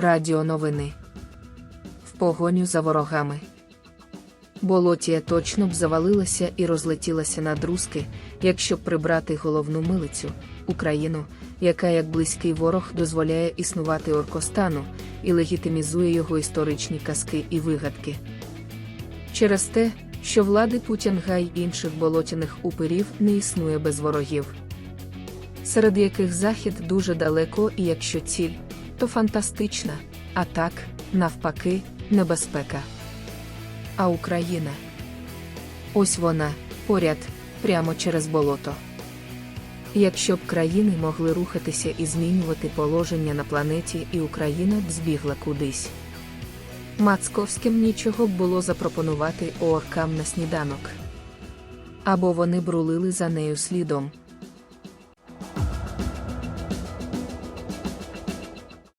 Радіоновини. В погоню за ворогами. Болотія точно б завалилася і розлетілася на друзки, якщо б прибрати головну милицю Україну, яка як близький ворог дозволяє існувати Оркостану і легітимізує його історичні казки і вигадки. Через те, що влади Путінга й інших болотяних упирів не існує без ворогів, серед яких захід дуже далеко, і якщо ціль, то фантастична, а так, навпаки, небезпека. А Україна. Ось вона, поряд, прямо через болото. Якщо б країни могли рухатися і змінювати положення на планеті, і Україна б збігла кудись. Мацковським нічого б було запропонувати оркам на сніданок. Або вони б рулили за нею слідом,